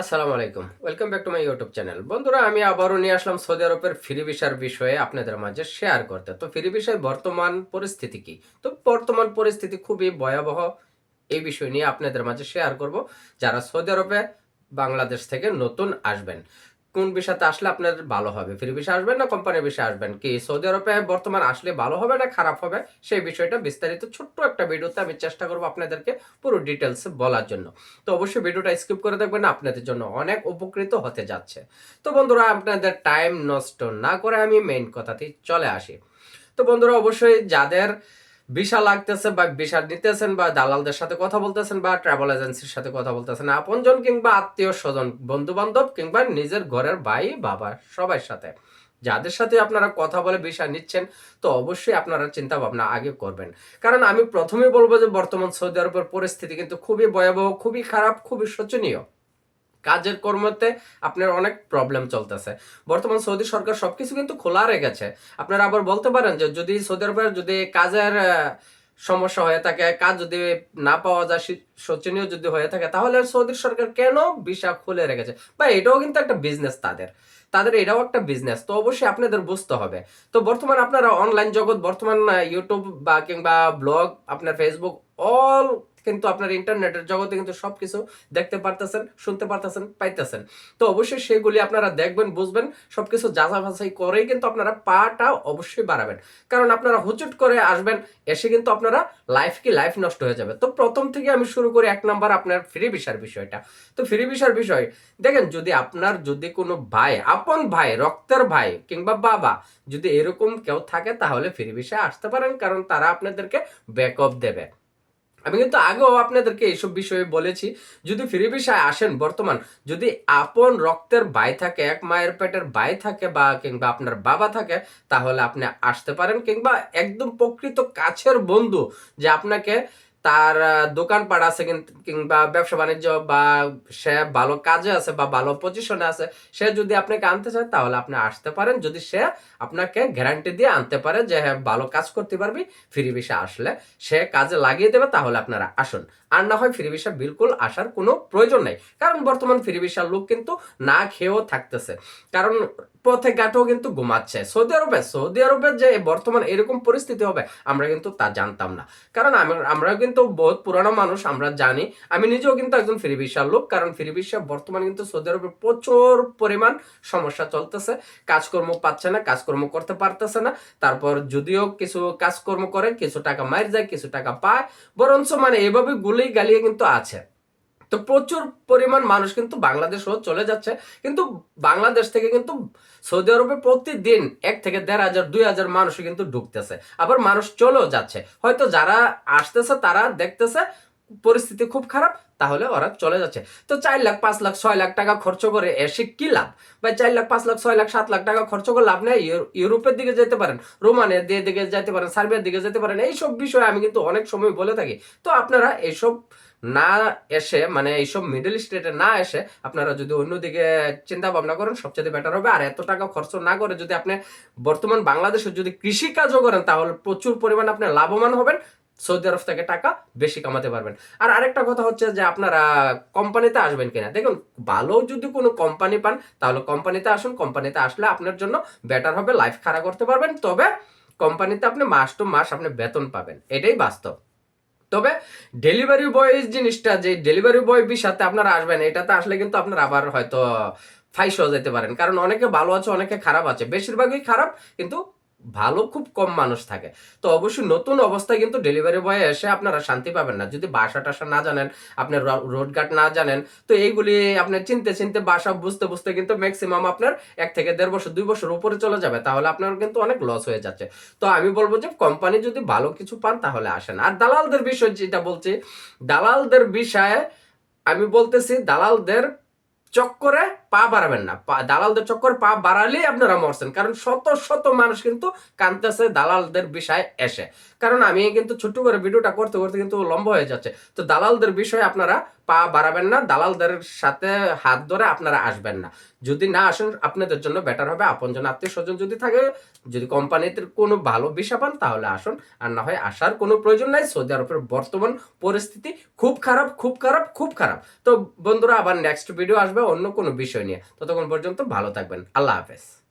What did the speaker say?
আসসালামু আলাইকুম। Welcome back to my YouTube channel বন্ধুরা, আমি আবারও নিয়ে আসলাম সৌদি আরবের ফ্রি ভিসার বিষয়ে আপনাদের মাঝে শেয়ার করতে। তো ফ্রি ভিসার বর্তমান পরিস্থিতি কি? তো বর্তমান পরিস্থিতি খুবই ভয়াবহ। এই বিষয় নিয়ে আপনাদের মাঝে শেয়ার করব। যারা সৌদি আরবে বাংলাদেশ থেকে নতুন আসবেন। কোন বিষয়তে আসলে আপনার ভালো হবে? ফ্রি ভিসা আসবেন না কোম্পানির বিষয়ে আসবেন? কি সৌদি আরবে বর্তমান আসলে ভালো হবে না খারাপ হবে? সেই বিষয়টা বিস্তারিত ছোট্ট একটা ভিডিওতে আমি চেষ্টা করব আপনাদেরকে পুরো ডিটেলস বলার জন্য। তো অবশ্যই ভিডিওটা স্কিপ করে দেখবেন না আপনাদের জন্য অনেক উপকৃত হতে যাচ্ছে। তো বন্ধুরা, আপনাদের টাইম নষ্ট না করে আমি মেইন কথাতেই চলে আসি। তো বন্ধুরা, অবশ্যই যাদের ভিসা লাগতেছে বা ভিসা নিতেছেন বা দালালদের সাথে কথা বলতেছেন বা ট্রাভেল এজেন্সির সাথে কথা বলতেছেন, আপনজন কিংবা আত্মীয় স্বজন বন্ধু বান্ধব কিংবা নিজের ঘরের ভাই, বাবা, সবার সাথে। যাদের সাথে আপনারা কথা বলে ভিসা নিচ্ছেন, তো অবশ্যই আপনারা চিন্তা ভাবনা আগে করবেন। কারণ আমি প্রথমেই বলব যে বর্তমান সৌদি আরবের পরিস্থিতি কিন্তু খুবই ভয়াবহ, খুবই খারাপ, খুবই শোচনীয়। কাজের কর্মতে আপনার অনেক প্রবলেম চলতেছে। বর্তমান সৌদি সরকার সবকিছু কিন্তু খোলা রেখেছে। আপনারা আবার বলতে পারেন যে যদি সৌদি আরবের যদি কাজের সমস্যা হয়ে থাকে, কাজ যদি না পাওয়া যায় শোচনীয় যদি হয়ে থাকে, তাহলে সৌদি সরকার কেন ভিসা খুলে রেখেছে? বা এটাও কিন্তু একটা বিজনেস তাদের। তাদের এটাও একটা বিজনেস তো অবশ্যই আপনাদের বুঝতে হবে। তো বর্তমান আপনারা অনলাইন জগৎ, বর্তমান ইউটিউব বা কিংবা ব্লগ আপনার ফেসবুক অল কিন্তু আপনার ইন্টারনেটের জগতে কিন্তু সবকিছু দেখতে পারতেছেন, শুনতে পারতেছেন, পাইতেছেন। তো অবশ্যই সেগুলি আপনারা দেখবেন, বুঝবেন, সবকিছু যাচাই বাছাই করেই কিন্তু আপনারা পাটা অবশ্যই বাড়াবেন। কারণ আপনারা হুচুট করে আসবেন, এসে কিন্তু আপনারা লাইফ কি লাইফ নষ্ট হয়ে যাবে। তো প্রথম থেকে আমি শুরু করি এক নাম্বার আপনার ফ্রি ভিসার বিষয়টা। তো ফ্রি ভিসার বিষয়, দেখেন যদি আপনার যদি কোনো ভাই, আপন ভাই, রক্তের ভাই কিংবা বাবা যদি এরকম কেউ থাকে, তাহলে ফ্রি ভিসা আসতে পারেন, কারণ তারা আপনাদেরকে ব্যাকআপ দেবে। আমি কিন্তু আগেও আপনাদেরকে এইসব বিষয়ে বলেছি, যদি ফ্রি বিষয় আসেন বর্তমান, যদি আপন রক্তের ভাই থাকে, এক মায়ের পেটের ভাই থাকে বা কিংবা আপনার বাবা থাকে, তাহলে আপনি আসতে পারেন কিংবা একদম প্রকৃত কাছের বন্ধু যে আপনাকে তার দোকানপাট আছে কিংবা ব্যবসা বাণিজ্য বা সে ভালো কাজে আছে বা ভালো পজিশনে আছে, সে যদি আপনাকে আনতে চায় তাহলে আপনি আসতে পারেন। যদি সে আপনাকে গ্যারান্টি দিয়ে আনতে পারে যে হ্যাঁ ভালো কাজ করতে পারবি, ফ্রি ভিসা আসলে সে কাজে লাগিয়ে দেবে, তাহলে আপনারা আসুন। আর না হয় ফ্রি ভিসা বিলকুল আসার কোনো প্রয়োজন নেই। কারণ বর্তমান ফ্রি ভিসার লোক কিন্তু না খেয়েও থাকতেছে। কারণ পথে ঘাটেও কিন্তু ঘুমাচ্ছে। সৌদি আরবে সৌদি আরবে যে বর্তমান এরকম পরিস্থিতি হবে, আমরা কিন্তু তা জানতাম না। কারণ আমরা আমরা কিন্তু বহুত পুরানো মানুষ, আমরা জানি। আমি নিজেও কিন্তু একজন ফ্রি ভিসার লোক, কারণ ফ্রি ভিসা বর্তমানে কিন্তু সৌদি আরবে প্রচুর পরিমাণ সমস্যা চলতেছে। কাজকর্ম পাচ্ছে না, কাজকর্ম করতে পারতেছে না। তারপর যদিও কিছু কাজকর্ম করে, কিছু টাকা মার যায়, কিছু টাকা পায়, বরঞ্চ মানে এভাবে গুলি গালিয়ে কিন্তু আছে। তো প্রচুর পরিমাণ মানুষ কিন্তু বাংলাদেশও চলে যাচ্ছে। কিন্তু বাংলাদেশ থেকে কিন্তু সৌদি আরবে প্রতিদিন এক থেকে দেড় হাজার, দুই হাজার মানুষ কিন্তু ঢুকতেছে। আবার মানুষ চলেও যাচ্ছে। হয়তো যারা আসতেছে, তারা দেখতেছে পরিস্থিতি খুব খারাপ, তাহলে ওরা চলে যাচ্ছে। তো চার লাখ, পাঁচ লাখ, ছয় লাখ টাকা খরচ করে এসে কি লাভ? বা চার লাখ, পাঁচ লাখ, ছয় লাখ, সাত লাখ টাকা খরচ করে লাভ নেই। ইউরোপের দিকে যেতে পারেন রোমানের দিকে যেতে পারেন, সার্বিয়ার দিকে যেতে পারেন, এইসব বিষয়ে আমি কিন্তু অনেক সময় বলে থাকি। তো আপনারা এইসব না এসে মানে এইসব মিডল স্টেটে না এসে আপনারা যদি অন্যদিকে চিন্তা ভাবনা করেন, সবচেয়ে বেটার হবে। আর এত টাকা খরচ না করে যদি আপনি বর্তমান বাংলাদেশে যদি কৃষি কাজও করেন, তাহলে প্রচুর পরিমাণে আপনি লাভবান হবেন, সৌদি আরব থেকে টাকা বেশি কামাতে পারবেন। আর আরেকটা কথা হচ্ছে যে, আপনারা কোম্পানিতে আসবেন কিনা? দেখুন, ভালো যদি কোনো কোম্পানি পান, তাহলে কোম্পানিতে আসুন। কোম্পানিতে আসলে আপনার জন্য বেটার হবে লাইফ খাড়া করতে পারবেন। তবে কোম্পানিতে আপনি মাস টু মাস আপনি বেতন পাবেন। এটাই বাস্তব। তবে ডেলিভারি বয় জিনিসটা যে ডেলিভারি বয় বিষাতে আপনারা আসবেন এটাতে আসলে কিন্তু আপনার আবার হয়তো ফাইস হয়ে যেতে পারেন। কারণ অনেকে ভালো আছে, অনেকে খারাপ আছে। বেশিরভাগই খারাপ, কিন্তু ভালো, খুব কম মানুষ থাকে। তো অবশ্যই নতুন অবস্থায় কিন্তু ডেলিভারি বয় এসে আপনারা শান্তি পাবেন না। যদি বাসা টাসা না জানেন আপনার রোড গার্ড না জানেন, তো এইগুলি আপনি চিনতে চিনতে বাসা বুঝতে বুঝতে কিন্তু ম্যাক্সিমাম আপনার এক থেকে দেড় বছর, দুই বছর উপরে চলে যাবে। তাহলে আপনার কিন্তু অনেক লস হয়ে যাচ্ছে। তো আমি বলব যে কোম্পানি যদি ভালো কিছু পান তাহলে আসেন। আর দালালদের বিষয় যেটা বলছি, দালালদের বিষয়ে আমি বলতেছি, দালালদের চক্করে পা বাড়াবেন না। পা- দালালদের চক্কর পা বাড়ালেই আপনারা মরছেন। কারণ শত শত মানুষ কিন্তু কানতেছে দালালদের বিষয়ে এসে। কারণ আমি কিন্তু ছোট্ট করে ভিডিওটা করতে করতে কিন্তু লম্বা হয়ে যাচ্ছে। তো দালালদের বিষয়ে আপনারা পা বাড়াবেন না, দালালদের সাথে হাত ধরে আপনারা আসবেন না। যদি না আসেন, আপনাদের জন্য বেটার হবে। আপনজন আত্মীয় স্বজন যদি থাকে, যদি কোম্পানিতে কোনো ভালো বিষয় পান, তাহলে আসুন। আর না হয় আসার কোনো প্রয়োজন নাই। সৌদি আরবের বর্তমান পরিস্থিতি খুব খারাপ খুব খারাপ খুব খারাপ। তো বন্ধুরা, আবার নেক্সট ভিডিও আসবে, অন্য কোনো বিষয় নিয়ে। ততক্ষণ পর্যন্ত ভালো থাকবেন। আল্লাহ হাফেজ।